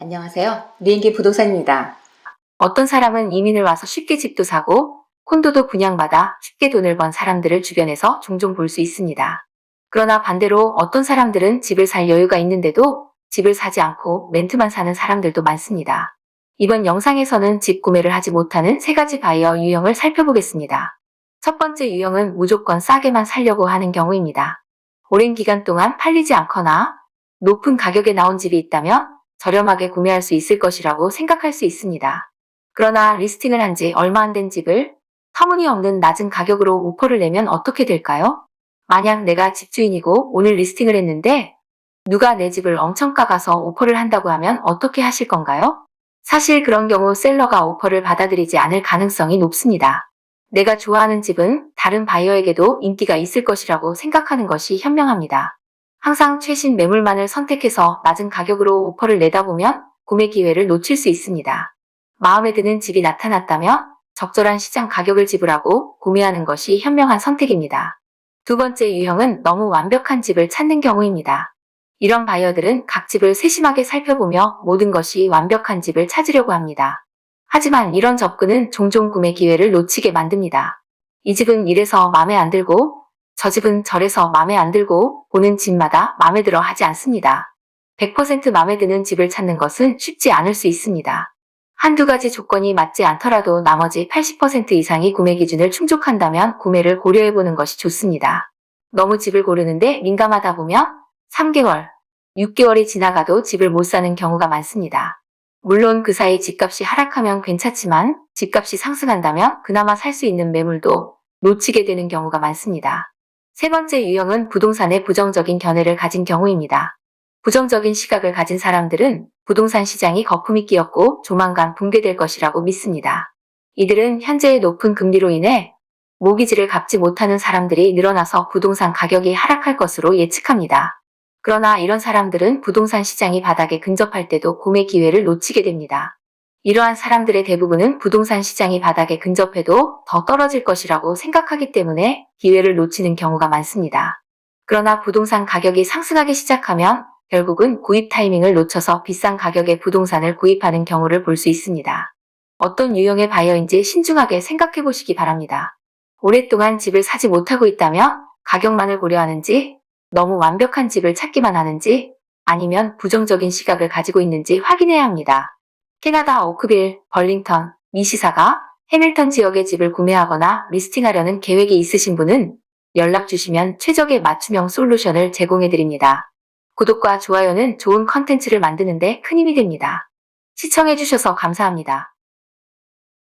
안녕하세요. 리인기 부동산입니다. 어떤 사람은 이민을 와서 쉽게 집도 사고 콘도도 분양받아 쉽게 돈을 번 사람들을 주변에서 종종 볼 수 있습니다. 그러나 반대로 어떤 사람들은 집을 살 여유가 있는데도 집을 사지 않고 렌트만 사는 사람들도 많습니다. 이번 영상에서는 집 구매를 하지 못하는 세 가지 바이어 유형을 살펴보겠습니다. 첫 번째 유형은 무조건 싸게만 살려고 하는 경우입니다. 오랜 기간 동안 팔리지 않거나 높은 가격에 나온 집이 있다면 저렴하게 구매할 수 있을 것이라고 생각할 수 있습니다. 그러나 리스팅을 한 지 얼마 안 된 집을 터무니없는 낮은 가격으로 오퍼를 내면 어떻게 될까요? 만약 내가 집주인이고 오늘 리스팅을 했는데 누가 내 집을 엄청 까가서 오퍼를 한다고 하면 어떻게 하실 건가요? 사실 그런 경우 셀러가 오퍼를 받아들이지 않을 가능성이 높습니다. 내가 좋아하는 집은 다른 바이어에게도 인기가 있을 것이라고 생각하는 것이 현명합니다. 항상 최신 매물만을 선택해서 낮은 가격으로 오퍼를 내다 보면 구매 기회를 놓칠 수 있습니다. 마음에 드는 집이 나타났다면 적절한 시장 가격을 지불하고 구매하는 것이 현명한 선택입니다. 두 번째 유형은 너무 완벽한 집을 찾는 경우입니다. 이런 바이어들은 각 집을 세심하게 살펴보며 모든 것이 완벽한 집을 찾으려고 합니다. 하지만 이런 접근은 종종 구매 기회를 놓치게 만듭니다. 이 집은 이래서 마음에 안 들고 저 집은 저래서 마음에 안 들고 보는 집마다 마음에 들어 하지 않습니다. 100% 마음에 드는 집을 찾는 것은 쉽지 않을 수 있습니다. 한두 가지 조건이 맞지 않더라도 나머지 80% 이상이 구매 기준을 충족한다면 구매를 고려해보는 것이 좋습니다. 너무 집을 고르는데 민감하다 보면 3개월, 6개월이 지나가도 집을 못 사는 경우가 많습니다. 물론 그 사이 집값이 하락하면 괜찮지만 집값이 상승한다면 그나마 살 수 있는 매물도 놓치게 되는 경우가 많습니다. 세 번째 유형은 부동산에 부정적인 견해를 가진 경우입니다. 부정적인 시각을 가진 사람들은 부동산 시장이 거품이 끼었고 조만간 붕괴될 것이라고 믿습니다. 이들은 현재의 높은 금리로 인해 모기지를 갚지 못하는 사람들이 늘어나서 부동산 가격이 하락할 것으로 예측합니다. 그러나 이런 사람들은 부동산 시장이 바닥에 근접할 때도 구매 기회를 놓치게 됩니다. 이러한 사람들의 대부분은 부동산 시장이 바닥에 근접해도 더 떨어질 것이라고 생각하기 때문에 기회를 놓치는 경우가 많습니다. 그러나 부동산 가격이 상승하기 시작하면 결국은 구입 타이밍을 놓쳐서 비싼 가격의 부동산을 구입하는 경우를 볼 수 있습니다. 어떤 유형의 바이어인지 신중하게 생각해 보시기 바랍니다. 오랫동안 집을 사지 못하고 있다면 가격만을 고려하는지 너무 완벽한 집을 찾기만 하는지 아니면 부정적인 시각을 가지고 있는지 확인해야 합니다. 캐나다 오크빌, 벌링턴, 미시사가 해밀턴 지역의 집을 구매하거나 리스팅하려는 계획이 있으신 분은 연락 주시면 최적의 맞춤형 솔루션을 제공해 드립니다. 구독과 좋아요는 좋은 컨텐츠를 만드는데 큰 힘이 됩니다. 시청해 주셔서 감사합니다.